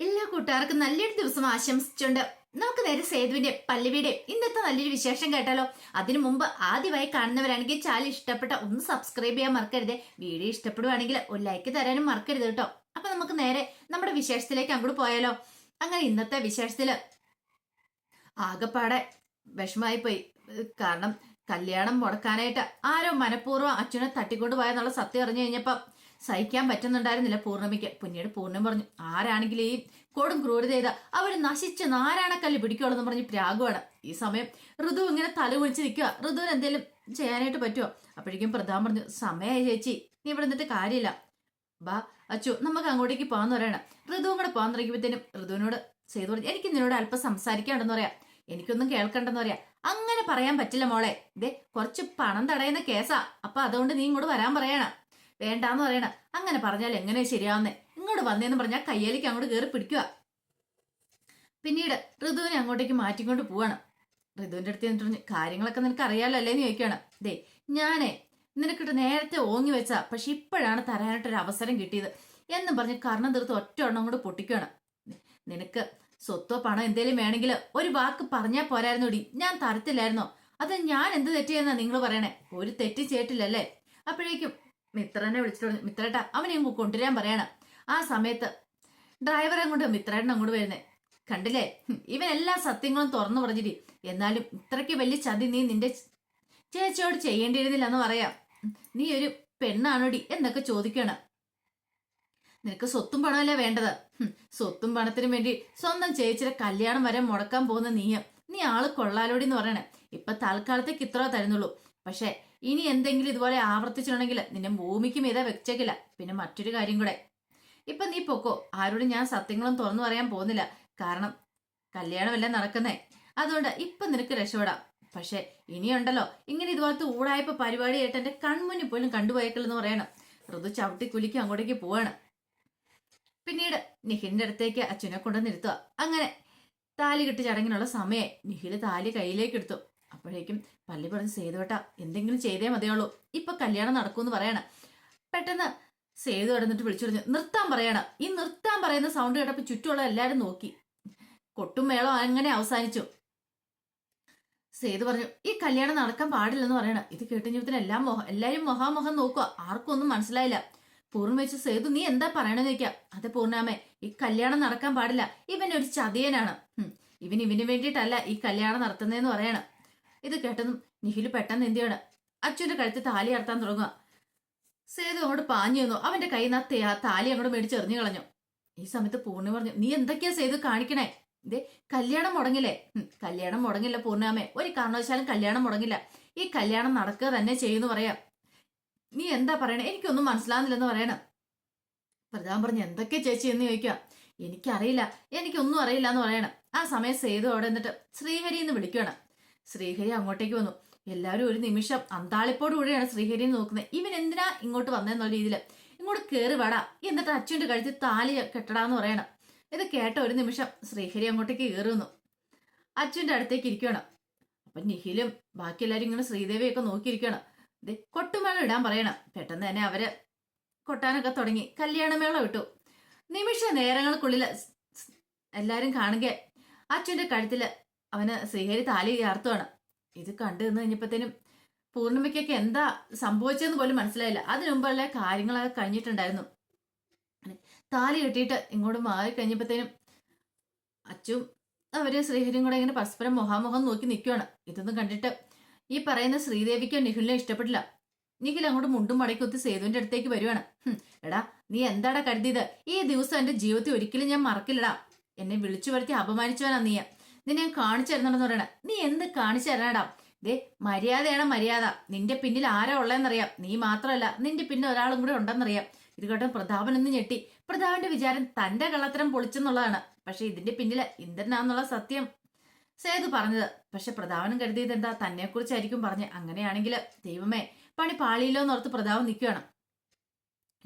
എല്ലാ കൂട്ടുകാർക്കും നല്ലൊരു ദിവസം ആശംസിച്ചുണ്ട് നമുക്ക് നേരെ സേതുവിന്റെ പല്ലവിയുടെ ഇന്നത്തെ നല്ലൊരു വിശേഷം കേട്ടാലോ? അതിനു മുമ്പ് ആദ്യമായി കാണുന്നവരാണെങ്കിൽ ചാനൽ ഇഷ്ടപ്പെട്ട ഒന്ന് സബ്സ്ക്രൈബ് ചെയ്യാൻ മറക്കരുത്. വീഡിയോ ഇഷ്ടപ്പെടുവാണെങ്കിൽ ഒരു ലൈക്ക് തരാനും മറക്കരുത് കേട്ടോ. അപ്പൊ നമുക്ക് നേരെ നമ്മുടെ വിശേഷത്തിലേക്ക് അങ്ങോട്ട് പോയാലോ? അങ്ങനെ ഇന്നത്തെ വിശേഷത്തിൽ ആകെപ്പാടെ വിഷമായി പോയി കാരണം കല്യാണം മുടക്കാനായിട്ട് ആരോ മനഃപൂർവം അച്ഛനെ തട്ടിക്കൊണ്ട് പോയെന്നുള്ള സത്യം അറിഞ്ഞു കഴിഞ്ഞപ്പോ സഹിക്കാൻ പറ്റുന്നുണ്ടായിരുന്നില്ല പൂർണമിക്ക് പിന്നീട് പൂർണം പറഞ്ഞു ആരാണെങ്കിലും ഈ കൊടും ക്രൂരത ചെയ്ത അവർ നശിച്ച് നാരായണക്കല്ല് എന്ന് പറഞ്ഞ് പ്രാഗുവാണ്. ഈ സമയം ഋതു ഇങ്ങനെ തല കുളിച്ച് നിൽക്കുക. ഋതുവിന് എന്തെങ്കിലും ചെയ്യാനായിട്ട് പറ്റുമോ അപ്പോഴേക്കും പ്രധാൻ പറഞ്ഞു സമയമായി ചേച്ചി നീ ഇവിടെ നിന്നിട്ട് കാര്യമില്ല. ബാ അച്ചു നമുക്ക് അങ്ങോട്ടേക്ക് പോകാന്ന് പറയണം. ഋതുവും കൂടെ പോകാൻ തുടങ്ങിയപ്പോഴത്തേനും ഋതുവിനോട് ചെയ്തു പറഞ്ഞു എനിക്ക് നിന്നോട് അല്പം സംസാരിക്കാണ്ടെന്ന് പറയാം. എനിക്കൊന്നും കേൾക്കണ്ടെന്ന് പറയാം. അങ്ങനെ പറയാൻ പറ്റില്ല മോളെ. ഇതേ കുറച്ച് പണം തടയുന്ന കേസാ. അപ്പൊ അതുകൊണ്ട് നീ ഇങ്ങോട്ട് വരാൻ പറയണ. വേണ്ടാന്ന് പറയണ. അങ്ങനെ പറഞ്ഞാൽ എങ്ങനെ ശരിയാവുന്നേ? ഇങ്ങോട്ട് വന്നേന്ന് പറഞ്ഞാൽ കയ്യേലേക്ക് അങ്ങോട്ട് കയറി പിടിക്കുക പിന്നീട് ഋതുവിനെ അങ്ങോട്ടേക്ക് മാറ്റിക്കൊണ്ട് പോവാണ്. ഋതുവിന്റെ അടുത്ത് പറഞ്ഞു കാര്യങ്ങളൊക്കെ നിനക്ക് അറിയാലോ അല്ലേന്ന് ചോദിക്കുകയാണ് ദേ ഞാനേ നിനക്കിട്ട് നേരത്തെ ഓങ്ങി വെച്ചാ പക്ഷെ ഇപ്പോഴാണ് തരാനായിട്ടൊരു അവസരം കിട്ടിയത്. എന്നും പറഞ്ഞ് കർണം തീർത്ത് ഒറ്റ എണ്ണം കൂടെ പൊട്ടിക്കുകയാണ് നിനക്ക് സ്വത്തോ പണം എന്തേലും വേണമെങ്കിൽ ഒരു വാക്ക് പറഞ്ഞാൽ പോരായിരുന്നോടി. ഞാൻ തരത്തില്ലായിരുന്നോ? അത് ഞാൻ എന്ത് തെറ്റിയെന്നാ നിങ്ങൾ പറയണേ? ഒരു തെറ്റ് ചെയ്തിട്ടില്ലല്ലേ? അപ്പോഴേക്കും മിത്രനെ വിളിച്ചിട്ട് മിത്രേട്ട അവനെ അങ്ങ് കൊണ്ടുവരാൻ പറയണം. ആ സമയത്ത് ഡ്രൈവറെ അങ്ങോട്ട് മിത്രേട്ടൻ അങ്ങോട്ട് വരുന്നേ. കണ്ടില്ലേ? ഇവൻ എല്ലാ സത്യങ്ങളും തുറന്നു പറഞ്ഞിട്ട് എന്നാലും ഇത്രയ്ക്ക് വലിയ ചതി നീ നിന്റെ ചേച്ചിയോട് ചെയ്യേണ്ടിയിരുന്നില്ല എന്ന് പറയാം. നീ ഒരു പെണ്ണാണോടി എന്നൊക്കെ ചോദിക്കണം. നിനക്ക് സ്വത്തും പണമല്ലേ വേണ്ടത്? സ്വത്തും പണത്തിനും വേണ്ടി സ്വന്തം ചേച്ചിയുടെ കല്യാണം വരെ മുടക്കാൻ പോകുന്ന നീ നീ ആൾ കൊള്ളാലോടി എന്ന് പറയണേ. ഇപ്പൊ തൽക്കാലത്തേക്ക് ഇത്ര തരുന്നുള്ളൂ. പക്ഷെ ഇനി എന്തെങ്കിലും ഇതുപോലെ ആവർത്തിച്ചിട്ടുണ്ടെങ്കിൽ നിന്നെ ഭൂമിക്ക് മീതെ വെച്ചേക്കില്ല. പിന്നെ മറ്റൊരു കാര്യം കൂടെ. ഇപ്പൊ നീ പൊക്കോ. ആരോടും ഞാൻ സത്യങ്ങളും തുറന്നു പറയാൻ പോകുന്നില്ല. കാരണം കല്യാണമല്ല നടക്കുന്നേ. അതുകൊണ്ട് ഇപ്പൊ നിനക്ക് രക്ഷപ്പെടാം. പക്ഷെ ഇനിയുണ്ടല്ലോ. ഇങ്ങനെ ഇതുപോലത്തെ ഊടായ്പ പരിപാടിയായിട്ട് എന്റെ കൺമുന്നിൽ പോലും കണ്ടുപോയേക്കില്ലെന്ന് പറയണം. ഋതു ചവിട്ടി കുലിക്ക് അങ്ങോട്ടേക്ക് പോവാണ്. പിന്നീട് നിഖിലിന്റെ അടുത്തേക്ക് അച്ഛനെ കൊണ്ടുവന്നിരുത്തുക അങ്ങനെ താലി കെട്ടി ചടങ്ങിനുള്ള സമയം നിഹിൽ താലി കയ്യിലേക്ക് എടുത്തു. അപ്പോഴേക്കും പള്ളി പറഞ്ഞ് സേതുവേട്ടാ എന്തെങ്കിലും ചെയ്തേ മതിയുള്ളൂ ഇപ്പൊ കല്യാണം നടക്കുമെന്ന് പറയണ. പെട്ടെന്ന് സേതു കിടന്നിട്ട് വിളിച്ചു പറഞ്ഞു നിർത്താൻ പറയണം. ഈ നിർത്താൻ പറയുന്ന സൗണ്ട് കേട്ടപ്പോ ചുറ്റുമുള്ള എല്ലാരും നോക്കി. കൊട്ടും മേളം അങ്ങനെ അവസാനിച്ചു. സേതു പറഞ്ഞു ഈ കല്യാണം നടക്കാൻ പാടില്ലെന്ന് പറയണം. ഇത് കേട്ടുകഴിഞ്ഞപ്പത്തിന് എല്ലാം മോഹം എല്ലാരും മൊഹാമൊഹം നോക്കുക. ആർക്കും ഒന്നും മനസ്സിലായില്ല. പൂർണ വെച്ച് സേതു നീ എന്താ പറയണെന്ന് ചോദിക്കാം. അതെ പൂർണാമേ ഈ കല്യാണം നടക്കാൻ പാടില്ല. ഇവൻ ഒരു ചതിയനാണ്. ഇവൻ ഇവന് വേണ്ടിയിട്ടല്ല ഈ കല്യാണം നടത്തുന്നതെന്ന് പറയണം. ഇത് കേട്ടതും നിഖിൽ പെട്ടെന്ന് എന്തിയാണ് അച്ഛന്റെ കഴുത്ത് താലി അർത്താൻ തുടങ്ങുക. സേതു അങ്ങോട്ട് പാഞ്ഞു തന്നു അവന്റെ കയ്യിൽ നിന്ന് ആ താലി അങ്ങോട്ട് മേടിച്ചെറിഞ്ഞു കളഞ്ഞു. ഈ സമയത്ത് പൂർണി പറഞ്ഞു നീ എന്തൊക്കെയാ സേതു കാണിക്കണേ? ഇതേ കല്യാണം മുടങ്ങില്ലേ? കല്യാണം മുടങ്ങില്ല പൂർണാമേ ഒരു കാരണവശാലും കല്യാണം മുടങ്ങില്ല. ഈ കല്യാണം നടക്കുക തന്നെ ചെയ്യുന്നു പറയാം. നീ എന്താ പറയണേ? എനിക്കൊന്നും മനസ്സിലാവുന്നില്ലെന്ന് പറയണം. പ്രധാൻ പറഞ്ഞു എന്തൊക്കെ ചേച്ചി എന്ന് ചോദിക്കുക? എനിക്കറിയില്ല. എനിക്കൊന്നും അറിയില്ല എന്ന് പറയണം. ആ സമയം സേതു അവിടെ എന്നിട്ട് ശ്രീഹരി എന്ന് വിളിക്കുകയാണ്. ശ്രീഹരി അങ്ങോട്ടേക്ക് വന്നു. എല്ലാവരും ഒരു നിമിഷം അന്താളിപ്പോട് കൂടിയാണ് ശ്രീഹരിയെ നോക്കുന്നത്. ഇവൻ എന്തിനാ ഇങ്ങോട്ട് വന്നെന്നുള്ള രീതിയിൽ. ഇങ്ങോട്ട് കയറി വാടാ. എന്നിട്ട് അച്ഛന്റെ കഴുത്തിൽ താലി കെട്ടടാന്ന് പറയണം. ഇത് കേട്ട ഒരു നിമിഷം ശ്രീഹരി അങ്ങോട്ടേക്ക് കയറി വന്നു. അച്ഛന്റെ അടുത്തേക്ക് ഇരിക്കണം അപ്പൊ നിഖിലും ബാക്കി എല്ലാവരും ഇങ്ങനെ ശ്രീദേവിയൊക്കെ നോക്കിയിരിക്കണം ഇത് കൊട്ടുമേള ഇടാൻ പറയണം. പെട്ടെന്ന് തന്നെ അവർ കൊട്ടാനൊക്കെ തുടങ്ങി. കല്യാണമേള ഇട്ടു. നിമിഷ നേരങ്ങൾക്കുള്ളിൽ എല്ലാരും കാണുക. അച്ഛന്റെ കഴുത്തിൽ അവന് ശ്രീഹരി താലി ചേർത്തുവാണ് ഇത് കണ്ടു നിന്ന് കഴിഞ്ഞപ്പോഴത്തേനും പൂർണിമയ്ക്കൊക്കെ എന്താ സംഭവിച്ചതെന്ന് പോലും മനസ്സിലായില്ല. അതിനു മുമ്പുള്ള കാര്യങ്ങളൊക്കെ കഴിഞ്ഞിട്ടുണ്ടായിരുന്നു. താലി കെട്ടിയിട്ട് ഇങ്ങോട്ട് മാറി കഴിഞ്ഞപ്പോഴത്തേനും അച്ചും അവർ ശ്രീഹരിയും കൂടെ ഇങ്ങനെ പരസ്പരം മുഖാമുഖം നോക്കി നിൽക്കുവാണ് ഇതൊന്നും കണ്ടിട്ട് ഈ പറയുന്ന ശ്രീദേവിക്കോ നിഖിലിനെ ഇഷ്ടപ്പെട്ടില്ല. നിഖിൽ അങ്ങോട്ട് മുണ്ടും മടക്കുത്തി സേതുവിന്റെ അടുത്തേക്ക് വരുവാണ്. എടാ നീ എന്താടാ കരുതിയത്? ഈ ദിവസം എന്റെ ജീവിതത്തിൽ ഒരിക്കലും ഞാൻ മറക്കില്ലടാ. എന്നെ വിളിച്ചു വരുത്തി അപമാനിച്ചവനാ നീ നിന്നെ ഞാൻ കാണിച്ചു തരുന്നുണ്ടെന്ന് പറയണ. നീ എന്ത് കാണിച്ചു തരണടാ ദേ മര്യാദയാണ് മര്യാദ. നിന്റെ പിന്നിൽ ആരാ ഉള്ളതെന്നറിയാം. നീ മാത്രമല്ല നിന്റെ പിന്നെ ഒരാളും കൂടെ ഉണ്ടെന്നറിയാം. ഇത് കേട്ടോ പ്രതാപൻ എന്ന് ഞെട്ടി. പ്രതാപന്റെ വിചാരം തന്റെ കള്ളത്തരം പൊളിച്ചെന്നുള്ളതാണ്. പക്ഷെ ഇതിന്റെ പിന്നിലെ ഇന്ദ്രനാന്നുള്ള സത്യം. സേതു പറഞ്ഞത് പക്ഷെ പ്രതാപനും കരുതിയത് എന്താ? തന്നെ കുറിച്ചായിരിക്കും പറഞ്ഞ്. അങ്ങനെയാണെങ്കിൽ ദൈവമേ പണി പാളിയില്ലോ എന്നോർത്ത് പ്രതാപം നിൽക്കുകയാണ്.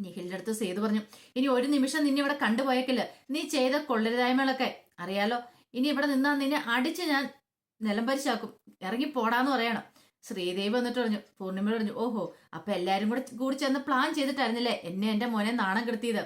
നിഖിലിന്റെ അടുത്ത് സേതു പറഞ്ഞു ഇനി ഒരു നിമിഷം നിന്നെ ഇവിടെ കണ്ടുപോയേക്കില്ല. നീ ചെയ്ത കൊള്ളരുതായ്മകളൊക്കെ അറിയാലോ? ഇനി ഇവിടെ നിന്നാ നിന്നെ അടിച്ച് ഞാൻ നിലം പരിശാക്കും. ഇറങ്ങി പോടാന്ന് പറയണം. ശ്രീദേവി വന്നിട്ട് പറഞ്ഞു പൂർണിമ പറഞ്ഞു ഓഹോ അപ്പൊ എല്ലാരും കൂടെ കൂടി ചെന്ന് പ്ലാൻ ചെയ്തിട്ടായിരുന്നില്ലേ? എന്നെ എന്റെ മോനെ നാണം കെടുത്തിയത്.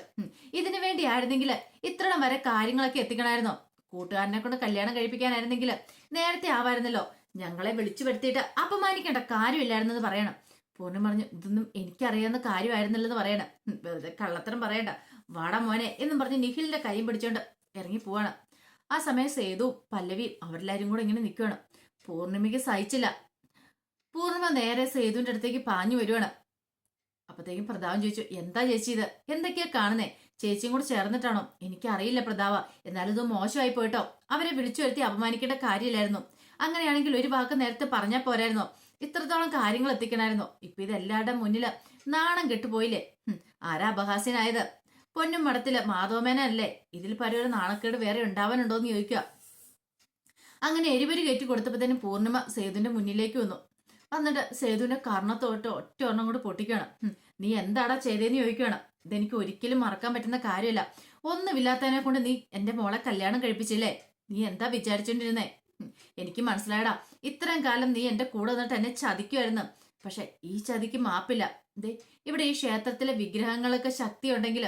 ഇതിനു വേണ്ടിയായിരുന്നെങ്കിൽ ഇത്രയും വരെ കാര്യങ്ങളൊക്കെ എത്തിക്കണമായിരുന്നോ കൂട്ടുകാരനെ കൊണ്ട് കല്യാണം കഴിപ്പിക്കാനായിരുന്നെങ്കിൽ നേരത്തെ ആവായിരുന്നല്ലോ. ഞങ്ങളെ വിളിച്ചു വരുത്തിയിട്ട് അപമാനിക്കേണ്ട കാര്യമില്ലായിരുന്നെന്ന് പറയണം. പൂർണം പറഞ്ഞു ഇതൊന്നും എനിക്കറിയാവുന്ന കാര്യമായിരുന്നില്ലെന്ന് പറയണം. വെറുതെ കള്ളത്തരം പറയണ്ട. വാടാ മോനെ എന്നും പറഞ്ഞ് നിഖിലിന്റെ കൈയും പിടിച്ചോണ്ട് ഇറങ്ങി പോവാണ്. ആ സമയം സേതു പല്ലവി അവരെല്ലാരും കൂടെ ഇങ്ങനെ നിൽക്കുകയാണ് പൂർണിമയ്ക്ക് സഹിച്ചില്ല. പൂർണിമ നേരെ സേതുവിന്റെ അടുത്തേക്ക് പാഞ്ഞു വരുവാണ്. അപ്പത്തേക്കും പ്രതാപൻ ചോദിച്ചു എന്താ ചേച്ചി ഇത്? എന്തൊക്കെയാ കാണുന്നേ? ചേച്ചിയും കൂടെ ചേർന്നിട്ടാണോ? എനിക്കറിയില്ല പ്രതാവ എന്നാലും ഇത് മോശമായി പോയിട്ടോ? അവരെ വിളിച്ചു വരുത്തി അപമാനിക്കേണ്ട കാര്യമില്ലായിരുന്നു. അങ്ങനെയാണെങ്കിൽ ഒരു വാക്ക് നേരത്തെ പറഞ്ഞാൽ പോരായിരുന്നോ. ഇത്രത്തോളം കാര്യങ്ങൾ എത്തിക്കണമായിരുന്നോ ഇപ്പൊ ഇതെല്ലാവരുടെ മുന്നിൽ നാണം കെട്ടുപോയില്ലേ? ആരാ അപഹാസ്യനായത്? പൊന്നും മടത്തിൽ മാധവമേനല്ലേ? ഇതിൽ പരൊരു നാണക്കേട് വേറെ ഉണ്ടാവാനുണ്ടോന്ന് ചോദിക്കുക. അങ്ങനെ എരിപരി കയറ്റി തന്നെ പൂർണിമ സേതുവിന്റെ മുന്നിലേക്ക് വന്നു. വന്നിട്ട് സേതുവിന്റെ കർണത്തോട്ട് ഒറ്റ ഒരെണ്ണം കൂടെ പൊട്ടിക്കണം നീ എന്താടാ ചെയ്തേന്ന് ചോദിക്കണം ഇതെനിക്ക് ഒരിക്കലും മറക്കാൻ പറ്റുന്ന കാര്യമല്ല. ഒന്നുമില്ലാത്തതിനെ കൊണ്ട് നീ എന്റെ മോളെ കല്യാണം കഴിപ്പിച്ചില്ലേ? നീ എന്താ വിചാരിച്ചോണ്ടിരുന്നേ? എനിക്ക് മനസ്സിലായടാ. ഇത്രയും കാലം നീ എന്റെ കൂടെ നിന്നിട്ട് എന്നെ ചതിക്കുമായിരുന്നു പക്ഷെ ഈ ചതിക്ക് മാപ്പില്ല. ദേ ഇവിടെ ഈ ക്ഷേത്രത്തിലെ വിഗ്രഹങ്ങളൊക്കെ ശക്തി ഉണ്ടെങ്കിൽ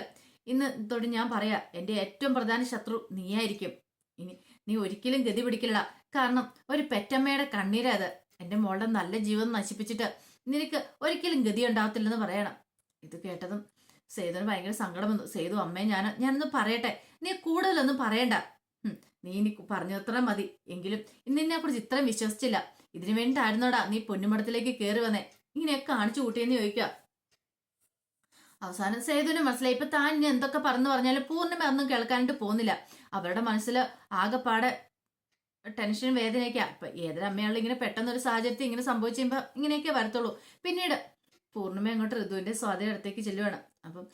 ഇന്ന് തൊട്ട് ഞാൻ പറയാ എന്റെ ഏറ്റവും പ്രധാന ശത്രു നീയായിരിക്കും. ഇനി നീ ഒരിക്കലും ഗതി പിടിക്കില്ല കാരണം ഒരു പെറ്റമ്മയുടെ കണ്ണീരാ അത്. എന്റെ മോളുടെ നല്ല ജീവിതം നശിപ്പിച്ചിട്ട് നിനക്ക് ഒരിക്കലും ഗതി ഉണ്ടാവത്തില്ലെന്ന് പറയണം. ഇത് കേട്ടതും സേതുവിന് ഭയങ്കര സങ്കടം വന്നു. സേതു അമ്മേ ഞാൻ ഞാനൊന്ന് പറയട്ടെ. നീ കൂടുതലൊന്നും പറയണ്ട. നീ ഇനി പറഞ്ഞത്ര മതി. എങ്കിലും ഇന്നെ കുറിച്ച് ഇത്രയും വിശ്വസിച്ചില്ല. ഇതിനു വേണ്ടിയിട്ടായിരുന്നോടാ നീ പൊന്നുമടത്തിലേക്ക് കയറി വന്നേ. ഇങ്ങനെയൊക്കെ കാണിച്ചു കൂട്ടിയെന്ന് ചോദിക്കുക. അവസാനം സേതുവിന് മനസ്സിലായി. ഇപ്പൊ താൻ ഇനി എന്തൊക്കെ പറഞ്ഞു പറഞ്ഞാലും പൂർണിമ ഒന്നും കേൾക്കാനായിട്ട് പോകുന്നില്ല. അവരുടെ മനസ്സിൽ ആകെപ്പാടെ ടെൻഷനും വേദനയൊക്കെ അപ്പൊ ഏതൊരമ്മയാളും ഇങ്ങനെ പെട്ടെന്ന് ഒരു സാഹചര്യത്തിൽ ഇങ്ങനെ സംഭവിച്ചു ഇങ്ങനെയൊക്കെ വരത്തുള്ളൂ. പിന്നീട് പൂർണിമ അങ്ങോട്ട് ഋതുവിന്റെ സ്വാധീനം അടുത്തേക്ക് ചെല്ലുവാണ്. അപ്പം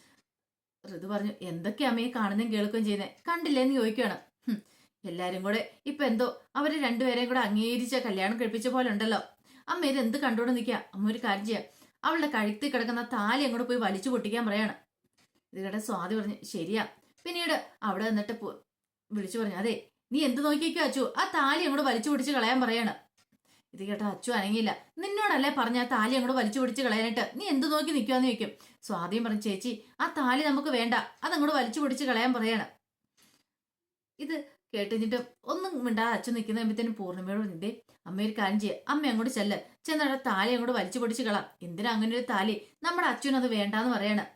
ഋതു പറഞ്ഞു എന്തൊക്കെ അമ്മയെ കാണുന്നതും കേൾക്കുകയും ചെയ്യുന്നത് കണ്ടില്ലേന്ന് ചോദിക്കുകയാണ് ഹും, എല്ലാരും കൂടെ ഇപ്പൊ എന്തോ അവർ രണ്ടുപേരെയും കൂടെ അംഗീകരിച്ച കല്യാണം കഴിപ്പിച്ച പോലെ ഉണ്ടല്ലോ. അമ്മ ഇത് എന്ത് കണ്ടുകൊണ്ട് നിൽക്കുക അമ്മ ഒരു കാര്യം ചെയ്യാം. അവളുടെ കഴുത്തിൽ കിടക്കുന്ന താലി അങ്ങോട്ട് പോയി വലിച്ചു പൊട്ടിക്കാൻ പറയാണ്. ഇത് സ്വാതി പറഞ്ഞു ശരിയാ. പിന്നീട് അവിടെ നിന്നിട്ട് വിളിച്ചു പറഞ്ഞു അതെ നീ എന്ത് നോക്കിയേക്കോ അച്ചു? ആ താലി അങ്ങോട്ട് വലിച്ചു പിടിച്ച് കളയാൻ പറയാണ്. ഇത് കേട്ട അച്ചു അനങ്ങിയില്ല. നിന്നോടല്ലേ പറഞ്ഞ ആ താലി അങ്ങോട്ട് വലിച്ചു പിടിച്ച് കളയാനായിട്ട്? നീ എന്ത് നോക്കി നിൽക്കുവാന്ന് ചോദിക്കും. സ്വാതിയും പറഞ്ഞു ചേച്ചി ആ താലി നമുക്ക് വേണ്ട. അതങ്ങോട്ട് വലിച്ചു പിടിച്ച് കളയാൻ പറയാണ്. ഇത് കേട്ടുകഴിഞ്ഞിട്ട് ഒന്നും മിണ്ടാ അച്ഛൻ നിൽക്കുന്ന കഴിയുമ്പോൾ പൂർണിമയോട് നിന്റെ "ദേ, അമ്മ ഒരു കാര്യം ചെയ്യുക അമ്മ അങ്ങോട്ട് ചെല്ല്. ചെന്നവിടെ താലി അങ്ങോട്ട് വലിച്ചു പൊടിച്ച് കളാം. എന്തിനാ അങ്ങനെ ഒരു താലി? നമ്മുടെ അച്ഛനത് വേണ്ടാന്ന് പറയണം.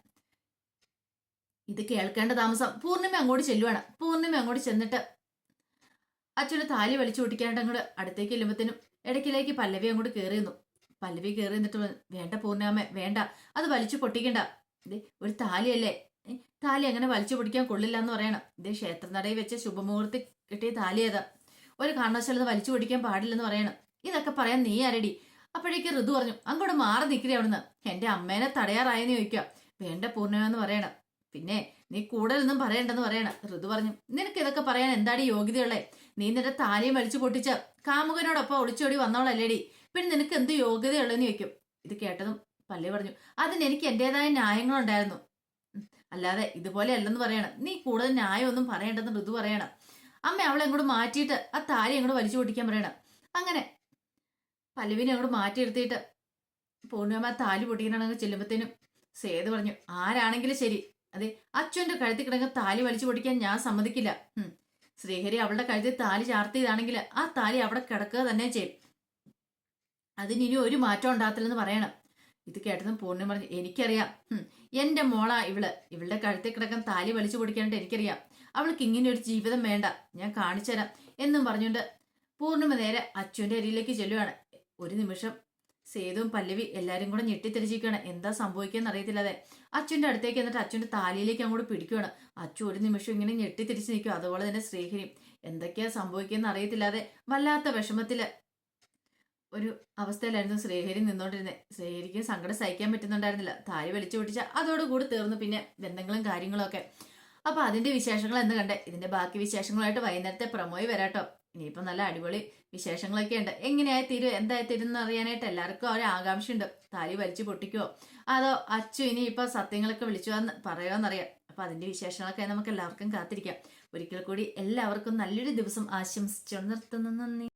ഇത് കേൾക്കേണ്ട താമസം. പൂർണിമ അങ്ങോട്ട് ചെല്ലുവാണ്. പൂർണിമ അങ്ങോട്ട് ചെന്നിട്ട് അച്ഛന് താലി വലിച്ചു പൊട്ടിക്കാണ്ട് അങ്ങോട്ട് അടുത്തേക്ക് ചെല്ലുമ്പോഴത്തേനും ഇടയ്ക്കിലേക്ക് പല്ലവി അങ്ങോട്ട് കയറി നിന്നു. പല്ലവി കയറി നിന്നിട്ട് വേണ്ട പൂർണിമ വേണ്ട. അത് വലിച്ചു പൊട്ടിക്കണ്ട. ഒരു താലിയല്ലേ? താലി അങ്ങനെ വലിച്ചു പിടിക്കാൻ കൊള്ളില്ല എന്ന് പറയണം ഇതേ ക്ഷേത്രനടയിൽ വെച്ച ശുഭമുഹൂർത്തി കിട്ടിയ താലി ഏതാ ഒരു കാരണവശാലും അത് വലിച്ചു പിടിക്കാൻ പാടില്ലെന്ന് പറയണം. ഇതൊക്കെ പറയാൻ നീ ആരടി? അപ്പോഴേക്ക് ഋതു പറഞ്ഞു അങ്ങോട്ട് മാറി നിൽക്കണേ അവിടുന്ന്. എന്റെ അമ്മേനെ തടയാറായെന്ന് ചോദിക്കാം വേണ്ട പൂർണമെന്ന് പറയണം. പിന്നെ നീ കൂടുതലൊന്നും പറയണ്ടെന്ന് പറയണം. ഋതു പറഞ്ഞു നിനക്ക് ഇതൊക്കെ പറയാൻ എന്താടി യോഗ്യതയുള്ളേ? നീ നിന്റെ താലിയും വലിച്ചു പൊട്ടിച്ച് കാമുകനോടൊപ്പം ഒളിച്ചോടി വന്നോളല്ലേടി പിന്നെ നിനക്ക് എന്ത് യോഗ്യതയുള്ളതെന്ന് ചോദിക്കും. ഇത് കേട്ടതും പള്ളി പറഞ്ഞു അതിന് എനിക്ക് എന്റേതായ ന്യായങ്ങളുണ്ടായിരുന്നു. അല്ലാതെ ഇതുപോലെ അല്ലെന്ന് പറയണം. നീ കൂടുതൽ ന്യായമൊന്നും പറയേണ്ടെന്ന് ഋതു പറയണം. അമ്മ അവളെ അങ്ങോട്ട് മാറ്റിയിട്ട് ആ താലി അങ്ങോട്ട് വലിച്ചു പൊട്ടിക്കാൻ പറയണം. അങ്ങനെ പല്ലുവിനെ അങ്ങോട്ട് മാറ്റിയെടുത്തിട്ട് പൂർണിമ താലി പൊട്ടിക്കാനാണെങ്കിൽ ചെല്ലുമ്പത്തേനും സേത് പറഞ്ഞു ആരാണെങ്കിലും ശരി. അതെ അച്ഛന്റെ കഴുത്തിൽ കിടക്കുന്ന താലി വലിച്ചു പൊടിക്കാൻ ഞാൻ സമ്മതിക്കില്ല. ശ്രീഹരി അവളുടെ കഴുത്തിൽ താലി ചാർത്തിയതാണെങ്കിൽ ആ താലി അവിടെ കിടക്കുക തന്നെ ചെയ്യും. അതിന് ഇനി ഒരു മാറ്റം ഉണ്ടാകത്തില്ലെന്ന് പറയണം. ഇത് കേട്ടതും പൂർണിമ പറഞ്ഞു എനിക്കറിയാം. എന്റെ മോള ഇവൾ. ഇവളുടെ കഴുത്തിൽ കിടക്കാൻ താലി വലിച്ചു പൊടിക്കാനായിട്ട് എനിക്കറിയാം. അവൾക്ക് ഇങ്ങനെ ഒരു ജീവിതം വേണ്ട. ഞാൻ കാണിച്ചുതരാം എന്നും പറഞ്ഞുകൊണ്ട് പൂർണിമ നേരെ അച്ഛന്റെ അരിയിലേക്ക് ചെല്ലുവാണ്. ഒരു നിമിഷം സേതുവും പല്ലവി എല്ലാരും കൂടെ ഞെട്ടിത്തെരിച്ചിരിക്കുകയാണ് എന്താ സംഭവിക്കുകയെന്ന് അറിയത്തില്ലാതെ. അച്ഛന്റെ അടുത്തേക്ക് എന്നിട്ട് അച്ഛന്റെ താലിയിലേക്ക് അങ്ങോട്ട് പിടിക്കുകയാണ്. അച്ഛൻ ഒരു നിമിഷം ഇങ്ങനെ ഞെട്ടിത്തിരിച്ച് നിൽക്കും. അതുപോലെ തന്നെ ശ്രീഹരിയും എന്തൊക്കെയാ സംഭവിക്കുന്ന അറിയത്തില്ലാതെ വല്ലാത്ത വിഷമത്തിൽ ഒരു അവസ്ഥയിലായിരുന്നു ശ്രീഹരി നിന്നോണ്ടിരുന്നത് ശ്രീഹരിക്ക് സങ്കടം സഹിക്കാൻ പറ്റുന്നുണ്ടായിരുന്നില്ല. താരി വലിച്ചു പൊട്ടിച്ച അതോടുകൂടി തീർന്നു പിന്നെ ബന്ധങ്ങളും കാര്യങ്ങളൊക്കെ. അപ്പൊ അതിന്റെ വിശേഷങ്ങൾ എന്ന് കണ്ടേ? ഇതിന്റെ ബാക്കി വിശേഷങ്ങളായിട്ട് വൈകുന്നേരത്തെ പ്രമോയി വരാട്ടോ. ഇനിയിപ്പോ നല്ല അടിപൊളി വിശേഷങ്ങളൊക്കെ ഉണ്ട്. എങ്ങനെയായി തീരും? എന്തായി തീരും എന്ന് അറിയാനായിട്ട് എല്ലാവർക്കും ഒരു ആകാംക്ഷയുണ്ട്. താലി വലിച്ചു പൊട്ടിക്കുവോ? അതോ അച്ചു ഇനി ഇപ്പൊ സത്യങ്ങളൊക്കെ വിളിച്ചു വന്ന് പറയുമെന്നറിയാം അപ്പൊ അതിന്റെ വിശേഷങ്ങളൊക്കെ നമുക്ക് എല്ലാവർക്കും കാത്തിരിക്കാം. ഒരിക്കൽ കൂടി എല്ലാവർക്കും നല്ലൊരു ദിവസം ആശംസിച്ചു നിർത്തുന്നു. നന്ദി.